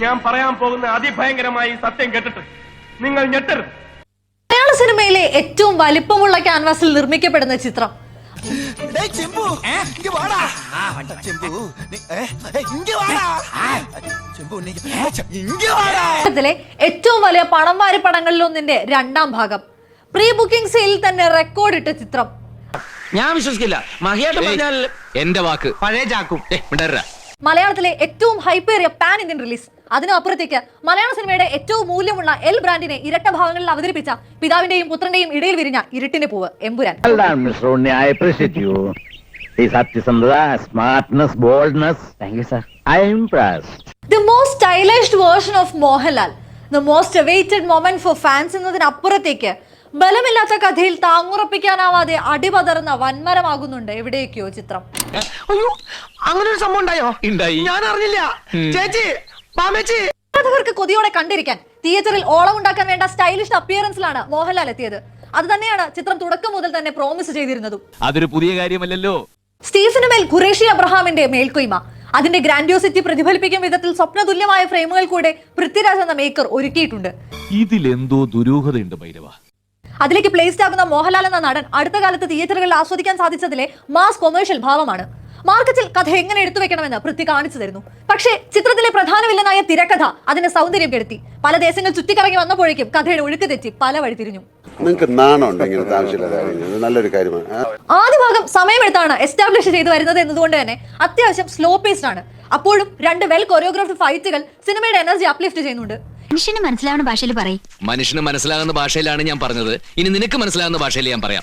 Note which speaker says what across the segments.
Speaker 1: ഞാൻ പറയാൻ പോകുന്ന അതിഭയങ്കരമായി സത്യം കേട്ടിട്ട് നിങ്ങൾ ഞെട്ടരുത്.
Speaker 2: മലയാള സിനിമയിലെ ഏറ്റവും വലിപ്പമുള്ള ക്യാൻവാസിൽ നിർമ്മിക്കപ്പെടുന്ന ചിത്രം. ഏറ്റവും വലിയ പണം വാരി പടങ്ങളിലൊന്നിന്റെ രണ്ടാം ഭാഗം. പ്രീ ബുക്കിംഗ് സെയിൽ തന്നെ റെക്കോർഡ് ഇട്ട ചിത്രം.
Speaker 3: ഞാൻ വിശ്വസിക്കില്ല. മഹിയാട്ടം
Speaker 4: എന്റെ വാക്ക്.
Speaker 3: പഴയ ചാക്കും.
Speaker 2: മലയാളത്തിലെ ഏറ്റവും ഹൈപ്പേറിയ പാൻ ഇന്ത്യൻ റിലീസ് അതിനും അപ്പുറത്തേക്ക് മലയാള സിനിമയുടെ ഏറ്റവും മൂല്യമുള്ള എൽ ബ്രാൻഡിനെ ഇരട്ട ഭാഗങ്ങളിൽ അവതരിപ്പിച്ച പിതാവിന്റെയും പുത്രന്റെയും ഇടയിൽ വിരിഞ്ഞ ഇരുട്ടിന്റെ പൂവ് Empuraan. The most stylished version of Mohanlal the most awaited moment for fans എന്നതിനപ്പുറത്തേക്ക് ബലമില്ലാത്ത കഥയിൽ താങ്ങുറപ്പിക്കാനാവാതെ അടിപതറുന്ന വൻമരമാകുന്നുണ്ട് എവിടെയൊക്കെയോ ചിത്രം.
Speaker 3: അയ്യോ അങ്ങനെ ഒരു സംഭവം ഉണ്ടായോ?
Speaker 4: ഉണ്ടായി.
Speaker 3: ഞാൻ അറിഞ്ഞില്ല ചേച്ചി
Speaker 2: ആരാധകർക്ക് കൊതിയോടെ കണ്ടിരിക്കാൻ തിയേറ്ററിൽ ഓളം ഉണ്ടാക്കാൻ വേണ്ട സ്റ്റൈലിഷ് അപ്പിയറൻസിലാണ് മോഹൻലാൽ എത്തിയത്. അത് തന്നെയാണ് ചിത്രം തുടക്കം മുതൽ തന്നെ പ്രോമിസ് ചെയ്തിരുന്നതും.
Speaker 4: അതൊരു പുതിയ കാര്യമല്ലല്ലോ.
Speaker 2: സ്റ്റീഫന് മേൽ ഖുറേഷി അബ്രഹാമിന്റെ മേൽക്കൊയ്മ. അതിന്റെ ഗ്രാൻഡിയോസിറ്റി പ്രതിഫലിപ്പിക്കും വിധത്തിൽ സ്വപ്നതുല്യമായ ഫ്രെയിമുകൾ കൂടെ പൃഥ്വിരാജ് എന്ന മേക്കർ ഒരുക്കിയിട്ടുണ്ട്.
Speaker 4: ഇതിലെന്തോ ദുരൂഹതയുണ്ട് ഭൈരവ.
Speaker 2: അതിലേക്ക് പ്ലേസ്ഡ് ആകുന്ന മോഹൻലാൽ എന്ന നടൻ അടുത്ത കാലത്ത് തിയേറ്ററുകളിൽ ആസ്വദിക്കാൻ സാധിച്ചതിലെ മാസ് കൊമേഴ്ഷ്യൽ ഭാവമാണ്. മാർക്കറ്റിൽ കഥ എങ്ങനെ എടുത്തു വെക്കണമെന്ന് പൃഥ്വി കാണിച്ചു തരുന്നു. പക്ഷേ ചിത്രത്തിലെ പ്രധാന വില്ലനായ തിരക്കഥ അതിന്റെ സൗന്ദര്യം കെടുത്തി. പല ദേശങ്ങൾ ചുറ്റിക്കറങ്ങി വന്നപ്പോഴേക്കും കഥയുടെ ഒഴുക്ക് തെറ്റി പല വഴി തിരിഞ്ഞു.
Speaker 5: നിങ്ങൾക്ക് നാണമുണ്ടോ ഇങ്ങനത്തെ ആവശ്യമില്ലാത്ത കാര്യങ്ങൾ. നല്ലൊരു കാര്യമാണ്?
Speaker 2: ആദ്യ ഭാഗം സമയമെടുത്താണ് എസ്റ്റാബ്ലിഷ് ചെയ്തു വരുന്നത് എന്നതുകൊണ്ട് തന്നെ അത്യാവശ്യം സ്ലോ പേസ്ഡ് ആണ്. അപ്പോഴും രണ്ട് വെൽ കൊറിയോഗ്രാഫ്ഡ് ഫൈറ്റുകൾ സിനിമയുടെ എനർജി അപ്ലിഫ്റ്റ് ചെയ്യുന്നുണ്ട്.
Speaker 6: മനുഷ്യന് മനസ്സിലാവുന്ന ഭാഷയിൽ പറയും.
Speaker 4: മനുഷ്യന് മനസ്സിലാകുന്ന ഭാഷയിലാണ് ഞാൻ പറഞ്ഞത്. ഇനി നിനക്ക് മനസ്സിലാകുന്ന ഭാഷയിൽ ഞാൻ പറയാം.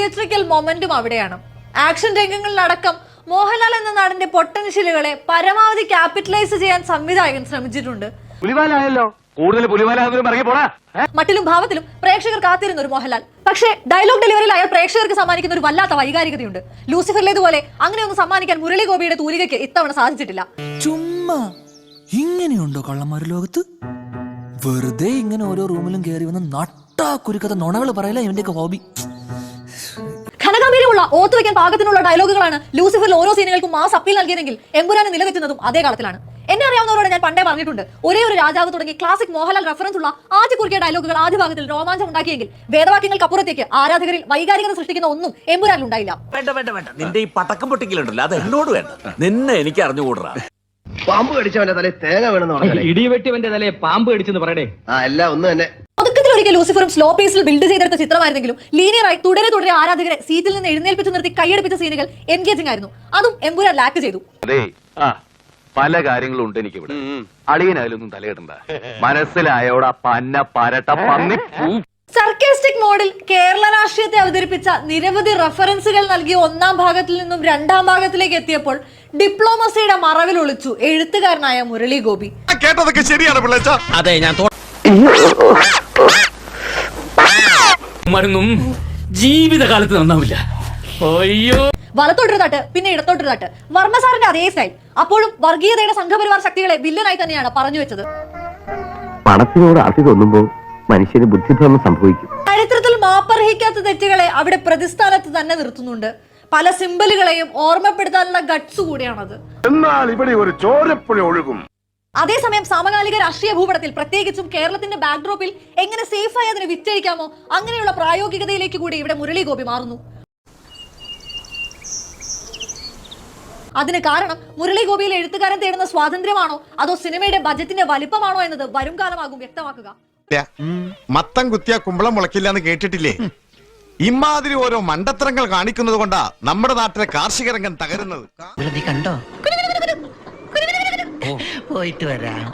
Speaker 2: തിയേറ്ററിക്കൽ മൊമെന്റും അവിടെയാണ്. ആക്ഷൻ രംഗങ്ങളിലടക്കം മോഹൻലാൽ എന്ന നടന്റെ പൊട്ടൻഷ്യലുകളെ പരമാവധി ക്യാപിറ്റലൈസ് ചെയ്യാൻ സംവിധായകൻ ശ്രമിച്ചിട്ടുണ്ട്.
Speaker 1: പുലിവാലായല്ലോ. കൂടുതൽ
Speaker 2: മട്ടിലും ഭാവത്തിലും പ്രേക്ഷകർ കാത്തിരുന്ന ഒരു മോഹൻലാൽ. പക്ഷേ ഡയലോഗ് ഡെലിവറിയിൽ അയാൾ പ്രേക്ഷകർക്ക് സമ്മാനിക്കുന്ന ഒരു വല്ലാത്ത വൈകാരികതയുണ്ട്. ലൂസിഫറിലേതുപോലെ അങ്ങനെ ഒന്ന് സമ്മാനിക്കാൻ മുരളി ഗോപിയുടെ തൂലികയ്ക്ക് ഇത്തവണ സാധിച്ചിട്ടില്ല.
Speaker 7: ചുമ്മാ. ഇങ്ങനെയുണ്ടോ കള്ളന്മാർ ലോകത്ത്? വെറുതെ ഇങ്ങനെ ഓരോ റൂമിലും കയറി വന്ന് നട്ടാ കുരുക്കഥ നുണകൾ പറയല ഇവന്റെയൊക്കെ ഹോബി
Speaker 2: ഘനഗംഭീരമുള്ള ഓർത്തു വെക്കാൻ പാകത്തിനുള്ള ഡയലോഗുകളാണ് ലൂസിഫറിൽ ഓരോ സീനുകൾക്കും മാസ് അപ്പീൽ നൽകിയതെങ്കിൽ എമ്പുരാനെ നിലനിൽക്കുന്നതും അതേ കാലത്തിലാണ്. എന്നെ അറിയാവുന്നവരോട് ഞാൻ പണ്ടേ പറഞ്ഞിട്ടുണ്ട്. ഒരേ ഒരു രാജാവ് തുടങ്ങി ക്ലാസിക് മോഹൻലാൽ റഫറൻസ് ഉള്ള ആദ്യ കുറുക്കിയ ഡയലോഗുകൾ ആദ്യ ഭാഗത്തിൽ രോമാഞ്ചം ഉണ്ടാക്കിയെങ്കിൽ വേദവാക്യങ്ങൾക്കപ്പുറത്തേക്ക് ആരാധകരിൽ വൈകാരികത സൃഷ്ടിക്കുന്ന ഒന്നും എമ്പുരാനിൽ ഉണ്ടായില്ല.
Speaker 8: വേണ്ട വേണ്ട വേണ്ട. നിന്റെ ഈ പടക്കം പൊട്ടിക്കലുണ്ടല്ലോ. അത് എന്നോട് വേണ്ട. നിന്നെ എനിക്ക് അറിഞ്ഞുകൂടാ.
Speaker 1: പാമ്പ് കടിച്ചവന്റെ തലയിൽ തേങ്ങ വേണമെന്ന് പറഞ്ഞു
Speaker 3: ഇടിവെട്ടിവന്റെ തലേ പാമ്പ് കടിച്ചെന്ന് പറയണേ
Speaker 1: ആ എല്ലാം ഒന്ന് തന്നെ.
Speaker 2: ഒരിക്കൽ ലൂസിഫറും സ്ലോ പേസിൽ ബിൽഡ് ചെയ്തെടുത്ത ചിത്രമായിരുന്നെങ്കിലും ലീനിയറായി തുടരെ തുടരെ ആരാധകരെ സീറ്റിൽ നിന്ന് എഴുന്നേൽപ്പിച്ച് നിർത്തി കൈയടിപ്പിച്ച സീനുകൾ എൻഗേജിംഗ് ആയിരുന്നു. അതും എമ്പുരാൻ ലാക്ക് ചെയ്തു.
Speaker 4: അതെ. ആ പല കാര്യങ്ങളും ഉണ്ട് എനിക്ക് ഇവിടെ അളിയനായാലൊന്നും തലയിടണ്ട. മനസ്സിലായോടാ പന്ന പരട്ട പന്നി. പൂ
Speaker 2: സർക്കാസ്റ്റിക് മോഡിൽ കേരള രാഷ്ട്രീയത്തെ അവതരിപ്പിച്ച നിരവധി റഫറൻസുകൾ നൽകി ഒന്നാം ഭാഗത്തിൽ നിന്നും രണ്ടാം ഭാഗത്തിലേക്ക് എത്തിയപ്പോൾ ഡിപ്ലോമസിയുടെ മറവിൽ ഒളിച്ചു എഴുത്തുകാരനായ മുരളി ഗോപി.
Speaker 7: കേട്ടതൊക്കെ ശരിയാണ് പിള്ളേച്ചാ.
Speaker 3: അതെ ഞാൻ മരുന്നും ജീവിതകാലത്ത് നന്നാവില്ല. അയ്യോ.
Speaker 2: വലത്തോട്ടൊരു തട്ട് പിന്നെ ഇടത്തോട്ടൊരു തട്ട് വർമ്മ സാറിന്റെ അതേ സ്റ്റൈൽ അപ്പോഴും വർഗീയതയുടെ സംഘപരിവാർ ശക്തികളെ വില്ലനായി തന്നെയാണ് പറഞ്ഞു വെച്ചത്.
Speaker 9: പണത്തിനോട് അതി തോന്നുമ്പോൾ മനുഷ്യന് ബുദ്ധിഭ്രമം സംഭവിക്കും.
Speaker 2: ചരിത്രത്തിൽ മാപ്പർഹിക്കാത്ത തെറ്റുകളെ അവിടെ പ്രതിസ്ഥാനത്ത് തന്നെ നിർത്തുന്നുണ്ട്. പല സിമ്പലുകളെയും ഓർമ്മപ്പെടുത്താനുള്ള ഗട്ട്സ് കൂടിയാണത്.
Speaker 5: എന്നാൽ ഇവിടെ ഒരു ചോരപ്പുഴ ഒഴുകും.
Speaker 2: അതേസമയം സമകാലിക രാഷ്ട്രീയ ഭൂപടത്തിൽ പ്രത്യേകിച്ചും കേരളത്തിന്റെ ബാക്ക്ഡ്രോപ്പിൽ എങ്ങനെ സേഫായി അതിനെ വിറ്റഴിക്കാമോ അങ്ങനെയുള്ള പ്രായോഗികതയിലേക്ക് കൂടി ഇവിടെ മുരളി ഗോപി മാറുന്നു. അതിന് കാരണം മുരളി ഗോപിയിൽ എഴുത്തുകാരൻ തേടുന്ന സ്വാതന്ത്ര്യമാണോ അതോ സിനിമയുടെ ബജറ്റിന്റെ വലിപ്പമാണോ എന്നത് വരും കാലമാകും വ്യക്തമാക്കുക.
Speaker 10: മത്തം കുത്തിയ കുമ്പളം മുളക്കില്ല എന്ന് കേട്ടിട്ടില്ലേ ഇമാതിരി ഓരോ മണ്ടത്തരങ്ങൾ കാണിക്കുന്നത് കൊണ്ടാ നമ്മുടെ നാട്ടിലെ കാർഷിക രംഗം തകരുന്നത്.
Speaker 3: കണ്ടോ? പോയിട്ട് വരാം.